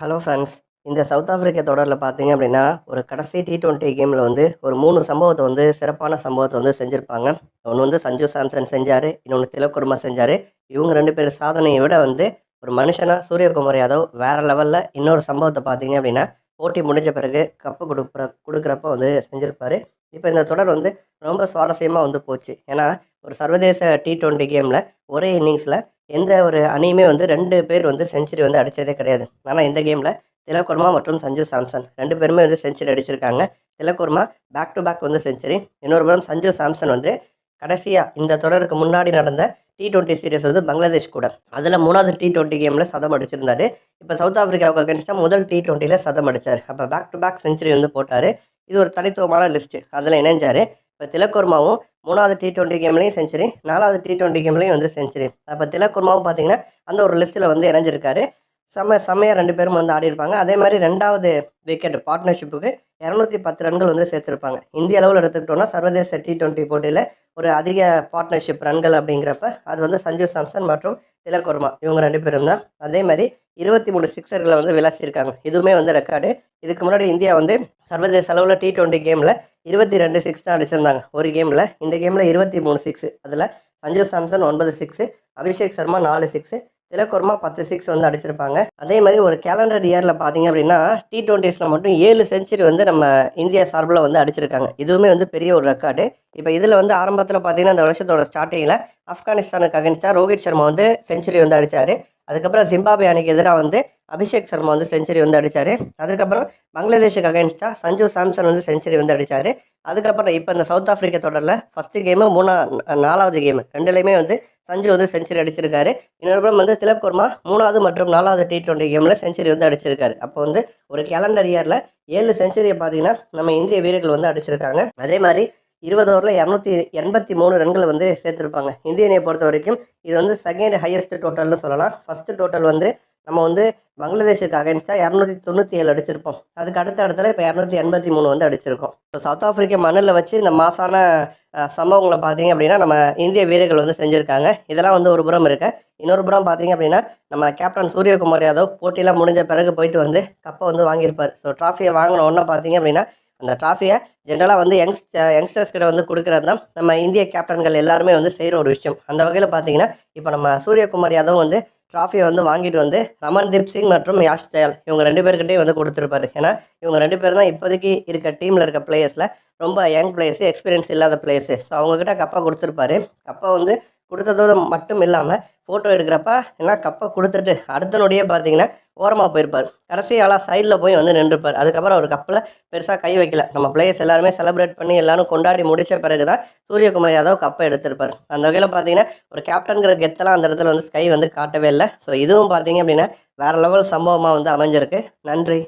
Hello friends இந்த South Africa தொடரில் பார்த்தீங்க அப்படின்னா ஒரு கடைசி டி ட்வெண்ட்டி கேமில் வந்து ஒரு மூணு சம்பவத்தை வந்து சிறப்பான சம்பவத்தை வந்து செஞ்சுருப்பாங்க. ஒன்று வந்து சஞ்சு சாம்சன் செஞ்சார் இன்னொன்று திலக்குர்மா செஞ்சார். இவங்க ரெண்டு பேர் சாதனையை விட வந்து ஒரு மனுஷனாக சூரியகுமார் யாதவ் வேறு லெவலில் இன்னொரு சம்பவத்தை பார்த்தீங்க அப்படின்னா போட்டி முடிஞ்ச பிறகு கப்பு கொடுக்குற கொடுக்குறப்ப வந்து செஞ்சுருப்பார். இப்போ இந்த தொடர் வந்து ரொம்ப சுவாரஸ்யமாக வந்து போச்சு. ஏன்னா ஒரு சர்வதேச டி டுவெண்ட்டி கேமில் ஒரே இன்னிங்ஸில் எந்த ஒரு அணியுமே வந்து ரெண்டு பேர் வந்து செஞ்சுரி வந்து அடித்ததே கிடையாது. ஆனால் இந்த கேமில் திலகுர்மா மற்றும் சஞ்சு சாம்சன் ரெண்டு பேருமே வந்து செஞ்சுரி அடிச்சிருக்காங்க. திலக்குர்மா பேக் டு பேக் வந்து செஞ்சுரி இன்னொரு புறம் சஞ்சு சாம்சன் வந்து கடைசியாக இந்த தொடருக்கு முன்னாடி நடந்த டி டுவெண்ட்டி சீரீஸ் வந்து பங்களாதேஷ் கூட. அதில் மூணாவது டி டுவெண்ட்டி கேமில் சதம் அடிச்சிருந்தாரு. இப்போ சவுத் ஆஃப்ரிக்காவுக்கு அகேன்ஸ்டாக முதல் டி டுவெண்ட்டியில் சதம் அடித்தார் அப்போ பேக் டு பேக் செஞ்சுரி வந்து போட்டார். இது ஒரு தனித்துவமான லிஸ்ட்டு அதில் இணைஞ்சார். இப்போ திலக்குர்மாவும் மூணாவது டி டுவெண்ட்டி கேம்லேயும் செஞ்சுரி நாலாவது டி டுவெண்ட்டி கேம்லேயும் வந்து செஞ்சுரி அப்போ திலக்குர்மாவும் பார்த்தீங்கன்னா அந்த ஒரு லிஸ்ட்டில் வந்து இணைஞ்சிருக்காரு. செம்ம செம்மையாக ரெண்டு பேரும் வந்து ஆடிருப்பாங்க அதே மாதிரி ரெண்டாவது விக்கெட் பார்ட்னர்ஷிப்புக்கு இரநூத்தி பத்து ரன்கள் வந்து சேர்த்துருப்பாங்க. இந்திய அளவில் எடுத்துக்கிட்டோம்னா சர்வதேச டி டுவெண்ட்டி போட்டியில் ஒரு அதிக பார்ட்னர்ஷிப் ரன்கள் அப்படிங்கிறப்ப அது வந்து சஞ்சு சாம்சன் மற்றும் திலக்குர்மா இவங்க ரெண்டு பேரும் தான். அதே மாதிரி இருபத்தி மூணு சிக்ஸர்களை வந்து விளாசியிருக்காங்க இதுவுமே வந்து ரெக்கார்டு இதுக்கு முன்னாடி இந்தியா வந்து சர்வதேச அளவில் டி டுவெண்ட்டி கேமில் இருபத்தி ரெண்டு சிக்ஸ் தான் அடிச்சிருந்தாங்க. ஒரு கேமில் இந்த கேமில் இருபத்தி மூணு சிக்ஸு அதில் சஞ்சு சாம்சன் ஒன்பது சிக்ஸு அபிஷேக் சர்மா நாலு சிக்ஸு திலக்குர்மா பத்து சிக்ஸ் வந்து அடிச்சிருப்பாங்க. அதே மாதிரி ஒரு கேலண்டர் இயரில் பார்த்தீங்க அப்படின்னா டி டுவெண்ட்டிஸில் மட்டும் ஏழு செஞ்சுரி வந்து நம்ம இந்தியா சார்பில் வந்து அடிச்சிருக்காங்க. இதுவுமே வந்து பெரிய ஒரு ரெக்கார்டு இப்போ இதில் வந்து ஆரம்பத்தில் பார்த்தீங்கன்னா இந்த வருஷத்தோட ஸ்டார்டிங்கில் ஆப்கானிஸ்தானுக்கு அகேன்ஸ்டாக ரோஹித் சர்மா வந்து செஞ்சுரி வந்து அடித்தார் அதுக்கப்புறம் ஜிம்பாபே அணிக்கு எதிராக வந்து அபிஷேக் சர்மா வந்து செஞ்சுரி வந்து அடித்தார் அதுக்கப்புறம் பங்களாதேஷுக்கு அகேன்ஸ்டாக சஞ்சு சாம்சன் வந்து செஞ்சுரி வந்து அடித்தார் அதுக்கப்புறம் இப்போ இந்த சவுத் ஆஃப்ரிக்கா தொடரில் ஃபஸ்ட்டு கேமு மூணா நாலாவது கேமு ரெண்டுலேயுமே வந்து சஞ்சு வந்து செஞ்சுரி அடிச்சிருக்காரு. இன்னொரு புறம் வந்து திலக்குர்மா மூணாவது மற்றும் நாலாவது டி டுவெண்ட்டி கேமில் செஞ்சுரி வந்து அடிச்சிருக்காரு. அப்போ வந்து ஒரு கேலண்டர் இயரில் ஏழு செஞ்சுரியை பார்த்தீங்கன்னா நம்ம இந்திய வீரர்கள் வந்து அடிச்சிருக்காங்க. அதே மாதிரி இருபது ஓவரில் இரநூத்தி எண்பத்தி மூணு ரன்களை வந்து சேர்த்துருப்பாங்க. இந்திய அணியை பொறுத்த வரைக்கும் இது வந்து செகண்ட் ஹையஸ்ட் டோட்டல்னு சொல்லலாம். ஃபஸ்ட்டு டோட்டல் வந்து நம்ம வந்து பங்களாதேஷுக்கு அகைன்ஸ்டாக இரநூத்தி தொண்ணூற்றி ஏழு அடிச்சிருப்போம். அதுக்கு அடுத்த இடத்துல இப்போ இரநூத்தி எண்பத்தி மூணு வந்து அடிச்சிருக்கோம். இப்போ சவுத் ஆஃப்ரிக்கா மண்ணில் வச்சு இந்த மாசான சம்பவங்களை பார்த்தீங்க அப்படின்னா நம்ம இந்திய வீரர்கள் வந்து செஞ்சுருக்காங்க. இதெல்லாம் வந்து ஒரு புறம் இருக்கு. இன்னொரு புறம் பார்த்தீங்க அப்படின்னா நம்ம கேப்டன் சூரியகுமார் யாதவ் போட்டியெலாம் முடிஞ்ச பிறகு போயிட்டு வந்து கப்பை வந்து வாங்கியிருப்பார். ஸோ ட்ராஃபியை வாங்கின உடனே பார்த்தீங்க அப்படின்னா அந்த ட்ராஃபியை ஜென்ரலாக வந்து யங்ஸ் யங்ஸ்டர்ஸ் கிட்ட வந்து கொடுக்குறது தான் நம்ம இந்திய கேப்டன்கள் எல்லாருமே வந்து செய்கிற ஒரு விஷயம். அந்த வகையில் பார்த்தீங்கன்னா இப்போ நம்ம சூரியகுமார் யாதவ் வந்து ட்ராஃபியை வந்து வாங்கிட்டு வந்து ரமன்தீப் சிங் மற்றும் யாஷ் தயால் இவங்க ரெண்டு பேர்கிட்டையும் வந்து கொடுத்துருப்பாரு. ஏன்னா இவங்க ரெண்டு பேர் தான் இப்போதைக்கு இருக்க டீமில் இருக்க பிளேயர்ஸில் ரொம்ப யங் பிளேயர்ஸு எக்ஸ்பீரியன்ஸ் இல்லாத பிளேயர்ஸு ஸோ அவங்கக்கிட்ட கப்பை கொடுத்துருப்பாரு. கப்பா வந்து கொடுத்ததோடு மட்டும் இல்லாமல் ஃபோட்டோ எடுக்கிறப்ப என்ன கப்பை கொடுத்துட்டு அடுத்தனுடைய பார்த்தீங்கன்னா ஓரமாக போயிருப்பார். கடைசி ஆளாக சைடில் போய் வந்து நின்றுப்பார். அதுக்கப்புறம் அவர் கப்பில் பெருசாக கை வைக்கல. நம்ம பிளேயர்ஸ் எல்லாருமே செலிப்ரேட் பண்ணி எல்லாரும் கொண்டாடி முடித்த பிறகு தான் சூரியகுமார் யாதவ் கப்பை எடுத்திருப்பார். அந்த வகையில் பார்த்தீங்கன்னா ஒரு கேப்டன்கிற கெத்தெல்லாம் அந்த இடத்துல வந்து ஸ்கை வந்து காட்டவே இல்லை. ஸோ இதுவும் பார்த்தீங்க அப்படின்னா வேறு லெவல் சம்பவமாக வந்து அமைஞ்சிருக்கு. நன்றி.